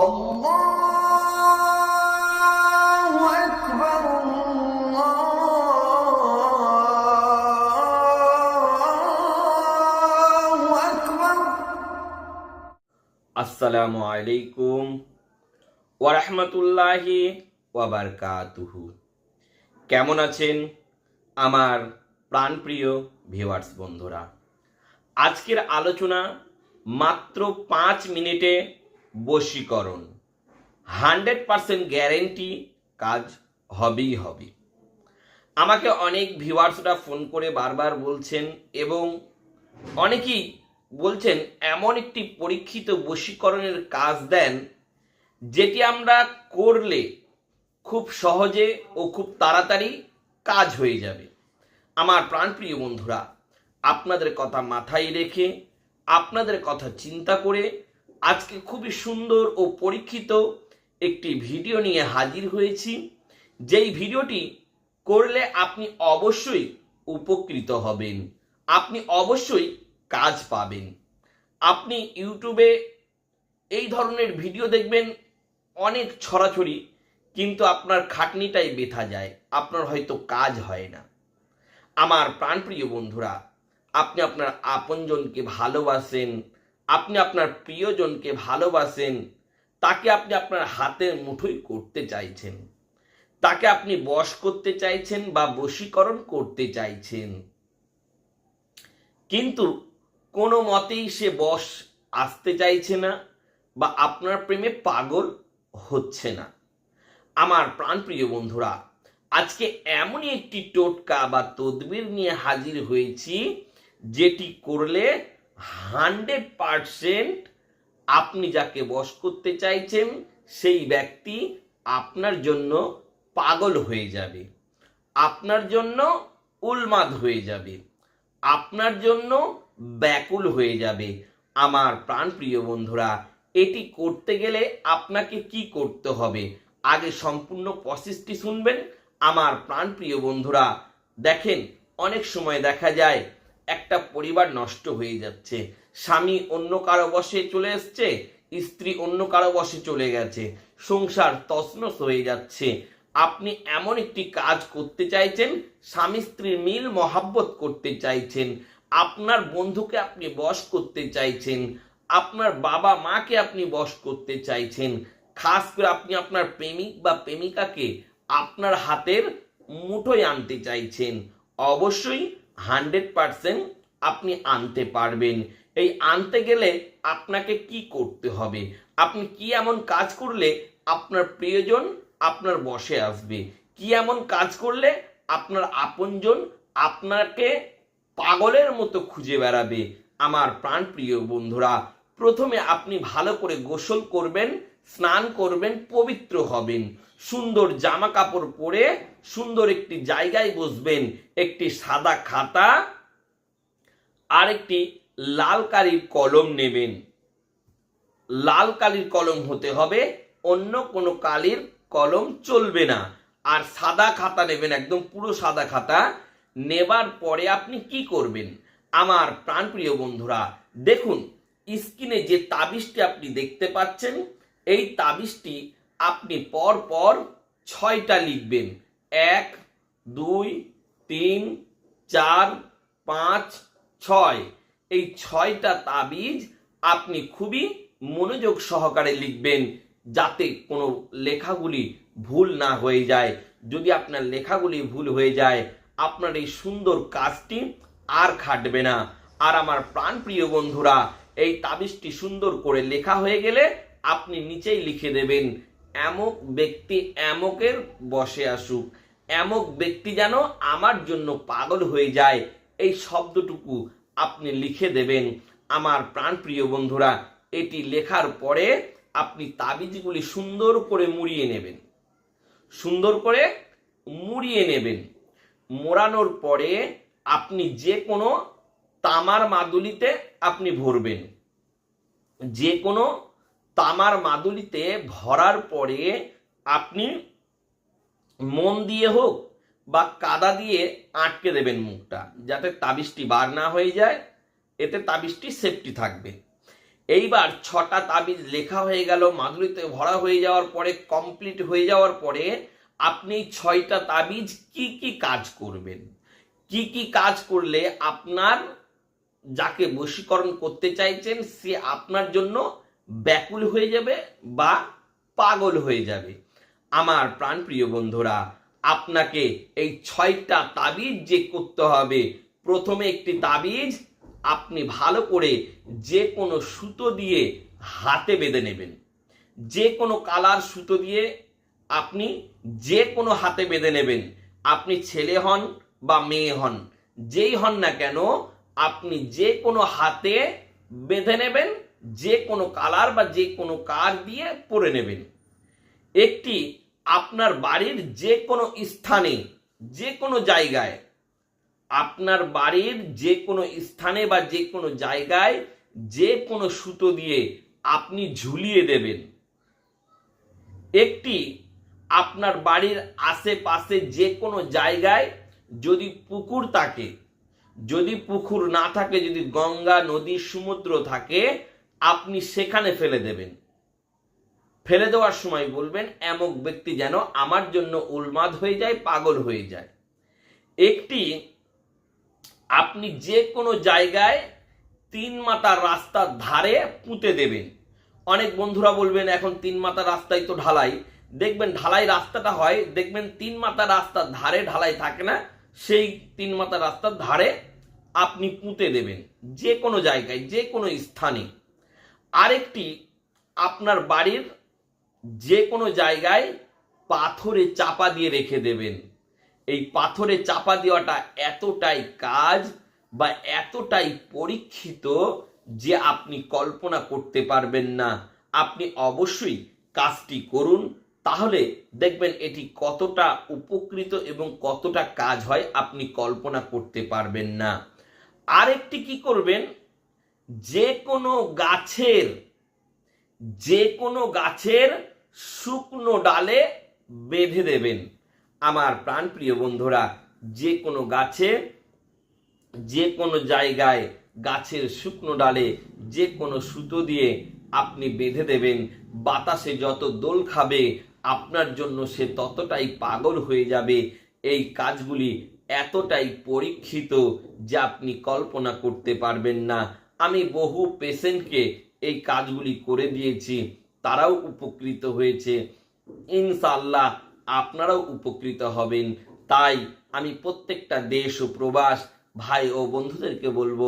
আসসালামু আলাইকুম ওরহমতুল্লাহি ওয়াবারকাতুহু কেমন আছেন আমার প্রাণপ্রিয় ভিউয়ার্স বন্ধুরা? আজকের আলোচনা মাত্র পাঁচ মিনিটে বশীকরণ। হান্ড্রেড পারসেন্ট গ্যারেন্টি কাজ হবেই হবে। আমাকে অনেক ভিউয়ার্সরা ফোন করে বারবার বলছেন এবং অনেকেই বলছেন, এমন একটি পরীক্ষিত বশীকরণের কাজ দেন যেটি আমরা করলে খুব সহজে ও খুব তাড়াতাড়ি কাজ হয়ে যাবে। আমার প্রাণপ্রিয় বন্ধুরা, আপনাদের কথা মাথায় রেখে, আপনাদের কথা চিন্তা করে আজকে খুবই সুন্দর ও পরীক্ষিত একটি ভিডিও নিয়ে হাজির হয়েছি। যেই ভিডিওটি করলে আপনি অবশ্যই উপকৃত হবেন। আপনি অবশ্যই কাজ পাবেন। আপনি ইউটিউবে এই ধরনের ভিডিও দেখবেন, অনেক ছড়াছড়ি, কিন্তু আপনার খাটনিটাই বেথা যায়, আপনার হয়তো কাজ হয় না। আমার প্রাণপ্রিয় বন্ধুরা, আপনি আপনার আপনজনকে ভালোবাসেন আপনি আপনার প্রিয়জনকে ভালোবাসেন, তাকে আপনি আপনার হাতের মুঠোই করতে চাইছেন, তাকে আপনি বশ করতে চাইছেন বা বশীকরণ করতে চাইছেন। কিন্তু কোনো মতেই সে বশ আসতে চাইছে না বা আপনার প্রেমে পাগল হচ্ছে না। আমার প্রাণপ্রিয় বন্ধুরা, আজকে এমনই একটি টোটকা বা তদবির নিয়ে হাজির হয়েছি, যেটি করলে হান্ড্রেড পারসেন্ট আপনি যাকে বশ করতে চাইছেন, সেই ব্যক্তি আপনার জন্য পাগল হয়ে যাবে। আপনার জন্য উন্মাদ হয়ে যাবে। আপনার জন্য ব্যাকুল হয়ে যাবে। আমার প্রাণপ্রিয় বন্ধুরা, এটি করতে গেলে আপনাকে কি করতে হবে? আগে সম্পূর্ণ প্রসেসটি শুনবেন। আমার প্রাণপ্রিয় বন্ধুরা, দেখেন, অনেক সময় দেখা যায় একটা পরিবার নষ্ট হয়ে যাচ্ছে। স্বামী অন্য কারও বসে চলে এসছে, স্ত্রী অন্য কারও বসে চলে গেছে। সংসার তছনছ হয়ে যাচ্ছে। আপনি এমন একটি কাজ করতে চাইছেন, স্বামী স্ত্রীর মিল মহাব্বত করতে চাইছেন। আপনার বন্ধুকে আপনি বশ করতে চাইছেন। আপনার বাবা মাকে আপনি বশ করতে চাইছেন। খাস করে আপনি আপনার প্রেমিক বা প্রেমিকাকে আপনার হাতের মুঠোয় আনতে চাইছেন। অবশ্যই হান্ড্রেড পারসেন্ট আপনি আনতে পারবেন। এই আনতে গেলে আপনাকে কি করতে হবে? আপনি কি এমন কাজ করলে আপনার প্রিয়জন আপনার বসে আসবে? কি এমন কাজ করলে আপনার আপনজন আপনাকে পাগলের মতো খুঁজে বেড়াবে? আমার প্রাণ প্রিয় বন্ধুরা, প্রথমে আপনি ভালো করে গোসল করবেন স্নান করবেন, পবিত্র হবেন। সুন্দর জামা কাপড় পরে সুন্দর একটি জায়গায় বসবেন, একটি সাদা খাতা আর একটি লাল কালির কলম নেবেন। লাল কালির কলম হতে হবে, অন্য কোনো কালির কলম চলবে না। আর সাদা খাতা নেবেন, একদম পুরো সাদা খাতা। নেবার পরে আপনি কি করবেন? আমার প্রাণপ্রিয় বন্ধুরা, দেখুন, স্ক্রিনে যে তাবিজটি আপনি দেখতে পাচ্ছেন এই তাবিজটি আপনি পর পর ছয়টা লিখবেন। এক, দুই, তিন, চার, পাঁচ, ছয়। এই ছয়টা তাবিজ আপনি খুবই মনোযোগ সহকারে লিখবেন যাতে কোনো লেখাগুলি ভুল না হয়ে যায়। যদি আপনার লেখাগুলি ভুল হয়ে যায়, আপনার এই সুন্দর কাজটি আর খাটবে না। আর আমার প্রাণপ্রিয় বন্ধুরা, এই তাবিজটি সুন্দর করে লেখা হয়ে গেলে আপনি নিচেই লিখে দেবেন, এমক ব্যক্তি এমকের বসে আসুক। এমক ব্যক্তি যেন আমার জন্য পাগল হয়ে যায়। এই শব্দটুকু আপনি লিখে দেবেন। আমার প্রাণপ্রিয় বন্ধুরা, এটি লেখার পরে আপনি তাবিজগুলি সুন্দর করে মুড়িয়ে নেবেন। সুন্দর করে মুড়িয়ে নেবেন। মোড়ানোর পরে আপনি যে কোনো তামার মাদুলিতে আপনি ভরবেন। যে কোনো তামার মাদুলিতে ভরার পরে আপনি মন দিয়ে হোক বা কাদা দিয়ে আটকে দেবেন মুখটা, যাতে তাবিজটি বার না হয়ে যায়, এতে তাবিজটি সেফটি থাকবে। এইবার ছটা তাবিজ লেখা হয়ে গেল মাদুরিতে ভরা হয়ে যাওয়ার পরে কমপ্লিট হয়ে যাওয়ার পরে আপনি ছয়টা তাবিজ কি কি কাজ করবেন? কি কি কাজ করলে আপনার যাকে বশীকরণ করতে চাইছেন, সে আপনার জন্য ব্যাকুল হয়ে যাবে বা পাগল হয়ে যাবে। আমার প্রাণপ্রিয় বন্ধুরা, আপনাকে এই ছয়টা তাবিজ যে করতে হবে। প্রথমে একটি তাবিজ আপনি ভালো করে যে কোনো সুতো দিয়ে হাতে বেঁধে নেবেন। যে কোনো কালার সুতো দিয়ে আপনি যে কোনো হাতে বেঁধে নেবেন। আপনি ছেলে হন বা মেয়ে হন, যেই হন না কেন, আপনি যে কোনো হাতে বেঁধে নেবেন। যে কোনো কালার বা যে কোনো কার দিয়ে পরে নেবেন। একটি আপনার বাড়ির যে কোনো স্থানে, যে কোনো জায়গায়, আপনার বাড়ির যে কোনো স্থানে বা যে কোনো জায়গায় যে কোনো সুতো দিয়ে আপনি ঝুলিয়ে দেবেন। একটি আপনার বাড়ির আশেপাশে যে কোনো জায়গায় যদি পুকুর থাকে, যদি পুকুর না থাকে, যদি গঙ্গা, নদী, সমুদ্র থাকে আপনি সেখানে ফেলে দেবেন। ফেলে দেওয়ার সময় বলবেন, এমক ব্যক্তি যেন আমার জন্য উন্মাদ হয়ে যায়, পাগল হয়ে যায়। একটি, আপনি যে কোনো জায়গায় তিন মাতার রাস্তার ধারে পুঁতে দেবেন। অনেক বন্ধুরা বলবেন, এখন তিন মাতার রাস্তায় তো ঢালাই। দেখবেন, ঢালাই রাস্তাটা হয়, দেখবেন তিন মাতার রাস্তার ধারে ঢালাই থাকে না, সেই তিন মাতার রাস্তার ধারে আপনি পুঁতে দেবেন। যে কোনো জায়গায়, যে কোনো স্থানে। আরেকটি আপনার বাড়ির যে কোনো জায়গায় পাথরে চাপা দিয়ে রেখে দেবেন। এই পাথরে চাপা দেওয়াটা এতটাই কাজ বা এতটাই পরীক্ষিত যে আপনি কল্পনা করতে পারবেন না। আপনি অবশ্যই কাজটি করুন। তাহলে দেখবেন এটি কতটা উপকৃত এবং কতটা কাজ হয় আপনি কল্পনা করতে পারবেন না। আরেকটি কি করবেন? যে কোনো গাছের যে কোনো গাছের শুকনো ডালে বেঁধে দেবেন। আমার প্রাণপ্রিয় বন্ধুরা যে কোনো গাছে যে কোনো জায়গায় গাছের শুকনো ডালে যে কোনো সুতো দিয়ে আপনি বেঁধে দেবেন। বাতাসে যত দোল খাবে, আপনার জন্য সে ততটাই পাগল হয়ে যাবে। এই কাজগুলি এতটাই পরীক্ষিত যে আপনি কল্পনা করতে পারবেন না। আমি বহু পেশেন্টকে এই কাজগুলি করে দিয়েছি, তারাও উপকৃত হয়েছে। ইনশাল্লাহ আপনারাও উপকৃত হবেন। তাই আমি প্রত্যেকটা দেশ ও প্রবাস, ভাই ও বন্ধুদেরকে বলব,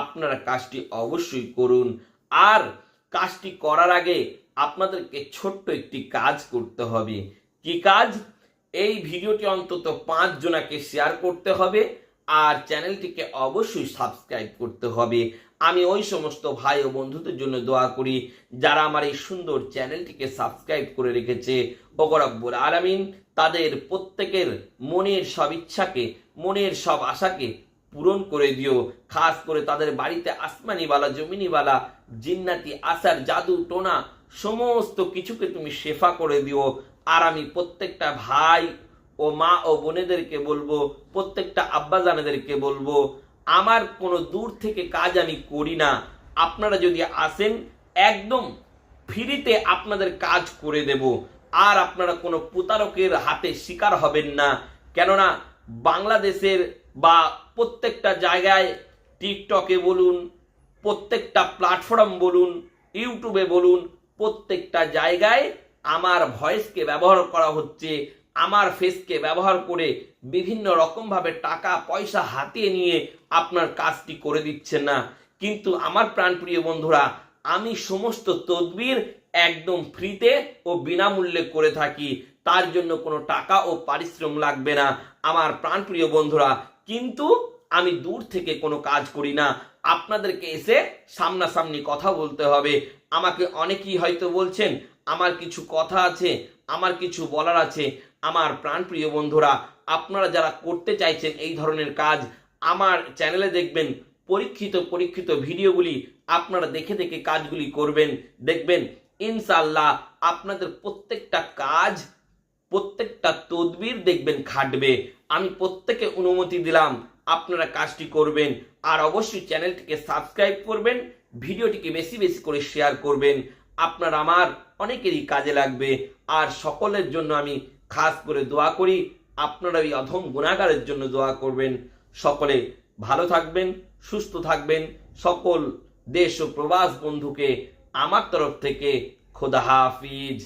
আপনারা কাজটি অবশ্যই করুন। আর কাজটি করার আগে আপনাদেরকে ছোট্ট একটি কাজ করতে হবে। কি কাজ? এই ভিডিওটি অন্তত পাঁচ জনাকে শেয়ার করতে হবে। আর চ্যানেলটিকে অবশ্যই সাবস্ক্রাইব করতে হবে। আমি ওই সমস্ত ভাই ও বন্ধুদের জন্য দোয়া করি, যারা আমার এই সুন্দর চ্যানেলটিকে সাবস্ক্রাইব করে রেখেছে। ওগরব্বুল আলামিন, তাদের প্রত্যেকের মনের সব ইচ্ছাকে, মনের সব আশাকে পূরণ করে দিও। খাস করে তাদের বাড়িতে আসমানিওয়ালা, জমিনিওয়ালা, জিন্নাতি, আসার জাদু, টোনা, সমস্ত কিছুকে তুমি শেফা করে দিও। আর আমি প্রত্যেকটা ভাই ও মা ও বোনেদেরকে বলব, প্রত্যেকটা আব্বাজানেদেরকে বলব, আমার কোনো দূর থেকে কাজ আমি করি না। আপনারা যদি আসেন, একদম ফ্রিতে আপনাদের কাজ করে দেব। আর আপনারা কোনো প্রতারকের হাতে শিকার হবেন না। কেননা বাংলাদেশের বা প্রত্যেকটা জায়গায় টিকটকে বলুন, প্রত্যেকটা প্ল্যাটফর্ম বলুন, ইউটিউবে বলুন, প্রত্যেকটা জায়গায় আমার ভয়েসকে ব্যবহার করা হচ্ছে। আমার ফেসকে ব্যবহার করে বিভিন্ন রকমভাবে টাকা, পয়সা হাতিয়ে নিয়ে আপনার কাজটি করে দিচ্ছেন না। কিন্তু আমার প্রাণপ্রিয় বন্ধুরা, আমি সমস্ত তদবির একদম ফ্রিতে ও বিনামূল্যে করে থাকি। তার জন্য কোনো টাকা ও পারিশ্রম লাগবে না। আমার প্রাণপ্রিয় বন্ধুরা, কিন্তু আমি দূর থেকে কোনো কাজ করি না। আপনাদেরকে এসে সামনাসামনি কথা বলতে হবে। আমাকে অনেকেই হয়তো বলছেন, আমার কিছু কথা আছে। আমার কিছু বলার আছে। আমার প্রাণপ্রিয় বন্ধুরা, আপনারা যারা করতে চাইছেন এই ধরনের কাজ, আমার চ্যানেলে দেখবেন, পরীক্ষিত পরীক্ষিত ভিডিওগুলি আপনারা দেখে দেখে কাজগুলি করবেন। দেখবেন ইনশাল্লাহ আপনাদের প্রত্যেকটা কাজ, প্রত্যেকটা তদবির দেখবেন খাটবে। আমি প্রত্যেকে অনুমতি দিলাম, আপনারা কাজটি করবেন। আর অবশ্যই চ্যানেলটিকে সাবস্ক্রাইব করবেন, ভিডিওটিকে বেশি বেশি করে শেয়ার করবেন। আপনার আমার অনেকেরই কাজে লাগবে। আর সকলের জন্য আমি খাস করে দোয়া করি। আপনারা ওই অধম গুণাগারের জন্য দোয়া করবেন। সকলে ভালো থাকবেন, সুস্থ থাকবেন। সকল দেশ ও প্রবাস বন্ধুকে আমার তরফ থেকে খোদা হাফিজ।